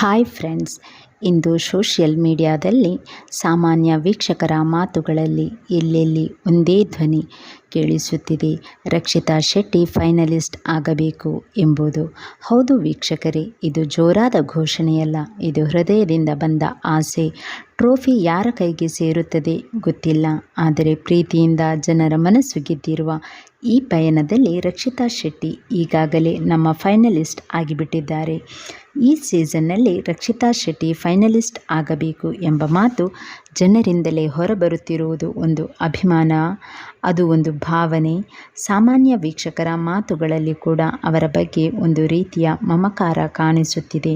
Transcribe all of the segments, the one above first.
Hi friends ಇಂದು social ಮೀಡಿಯಾದಲ್ಲಿ ಸಾಮಾನ್ಯ ವೀಕ್ಷಕರ ಮಾತುಗಳಲ್ಲಿ ಎಲ್ಲೆಲ್ಲಿ ಒಂದೇ ಧ್ವನಿ ಕೇಳಿಸುತ್ತಿದೆ. ರಕ್ಷಿತಾ ಶೆಟ್ಟಿ ಫೈನಲಿಸ್ಟ್ ಆಗಬೇಕು ಎಂಬುದು. ಹೌದು ವೀಕ್ಷಕರೇ, ಇದು ಜೋರಾದ ಘೋಷಣೆಯಲ್ಲ. ಇದು ಹೃದಯದಿಂದ ಬಂದ ಆಸೆ. ಟ್ರೋಫಿ ಯಾರ ಕೈಗೆ ಸೇರುತ್ತದೆ ಗೊತ್ತಿಲ್ಲ. ಆದರೆ ಪ್ರೀತಿಯಿಂದ ಜನರ ಮನಸ್ಸು ಗೆದ್ದಿರುವ ಈ ಪಯಣದಲ್ಲಿ ರಕ್ಷಿತಾ ಶೆಟ್ಟಿ ಈಗಾಗಲೇ ನಮ್ಮ ಫೈನಲಿಸ್ಟ್ ಆಗಿಬಿಟ್ಟಿದ್ದಾರೆ. ಈ ಸೀಸನ್ನಲ್ಲಿ ರಕ್ಷಿತಾ ಶೆಟ್ಟಿ ಫೈನಲಿಸ್ಟ್ ಆಗಬೇಕು ಎಂಬ ಮಾತು ಜನರಿಂದಲೇ ಹೊರಬರುತ್ತಿರುವುದು ಒಂದು ಅಭಿಮಾನ, ಅದು ಒಂದು ಭಾವನೆ. ಸಾಮಾನ್ಯ ವೀಕ್ಷಕರ ಮಾತುಗಳಲ್ಲಿ ಕೂಡ ಅವರ ಬಗ್ಗೆ ಒಂದು ರೀತಿಯ ಮಮಕಾರ ಕಾಣಿಸುತ್ತಿದೆ.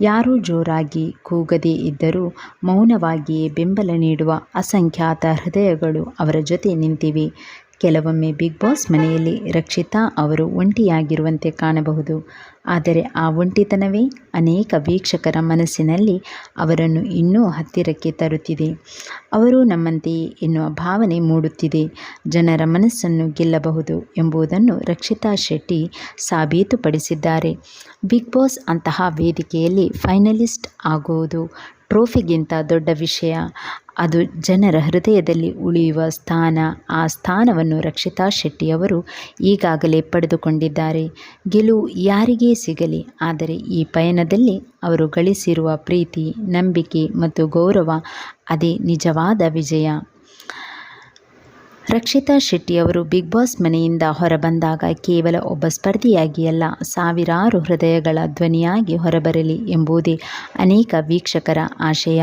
ಯಾರೂ ಜೋರಾಗಿ ಕೂಗದೇ ಇದ್ದರೂ ಮೌನವಾಗಿಯೇ ಬೆಂಬಲ ನೀಡುವ ಅಸಂಖ್ಯಾತ ಹೃದಯಗಳು ಅವರ ಜೊತೆ ನಿಂತಿವೆ. ಕೆಲವೊಮ್ಮೆ ಬಿಗ್ ಬಾಸ್ ಮನೆಯಲ್ಲಿ ರಕ್ಷಿತಾ ಅವರು ಒಂಟಿಯಾಗಿರುವಂತೆ ಕಾಣಬಹುದು. ಆದರೆ ಆ ಒಂಟಿತನವೇ ಅನೇಕ ವೀಕ್ಷಕರ ಮನಸ್ಸಿನಲ್ಲಿ ಅವರನ್ನು ಇನ್ನೂ ಹತ್ತಿರಕ್ಕೆ ತರುತ್ತಿದೆ. ಅವರು ನಮ್ಮಂತೆಯೇ ಎನ್ನುವ ಭಾವನೆ ಮೂಡುತ್ತಿದೆ. ಜನರ ಮನಸ್ಸನ್ನು ಗೆಲ್ಲಬಹುದು ಎಂಬುದನ್ನು ರಕ್ಷಿತಾ ಶೆಟ್ಟಿ ಸಾಬೀತುಪಡಿಸಿದ್ದಾರೆ. ಬಿಗ್ ಬಾಸ್ ಅಂತಹ ವೇದಿಕೆಯಲ್ಲಿ ಫೈನಲಿಸ್ಟ್ ಆಗುವುದು ಟ್ರೋಫಿಗಿಂತ ದೊಡ್ಡ ವಿಷಯ. ಅದು ಜನರ ಹೃದಯದಲ್ಲಿ ಉಳಿಯುವ ಸ್ಥಾನ. ಆ ಸ್ಥಾನವನ್ನು ರಕ್ಷಿತಾ ಶೆಟ್ಟಿಯವರು ಈಗಾಗಲೇ ಪಡೆದುಕೊಂಡಿದ್ದಾರೆ. ಗೆಲುವು ಯಾರಿಗೇ ಸಿಗಲಿ, ಆದರೆ ಈ ಪಯಣದಲ್ಲಿ ಅವರು ಗಳಿಸಿರುವ ಪ್ರೀತಿ, ನಂಬಿಕೆ ಮತ್ತು ಗೌರವ ಅದೇ ನಿಜವಾದ ವಿಜಯ. ರಕ್ಷಿತಾ ಶೆಟ್ಟಿಯವರು ಬಿಗ್ ಬಾಸ್ ಮನೆಯಿಂದ ಹೊರಬಂದಾಗ ಕೇವಲ ಒಬ್ಬ ಸ್ಪರ್ಧಿಯಾಗಿ ಅಲ್ಲ ಸಾವಿರಾರು ಹೃದಯಗಳ ಧ್ವನಿಯಾಗಿ ಹೊರಬರಲಿ ಎಂಬುದೇ ಅನೇಕ ವೀಕ್ಷಕರ ಆಶಯ.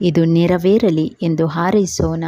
ಇದು ನೆರವೇರಲಿ ಎಂದು ಹಾರೈಸೋಣ.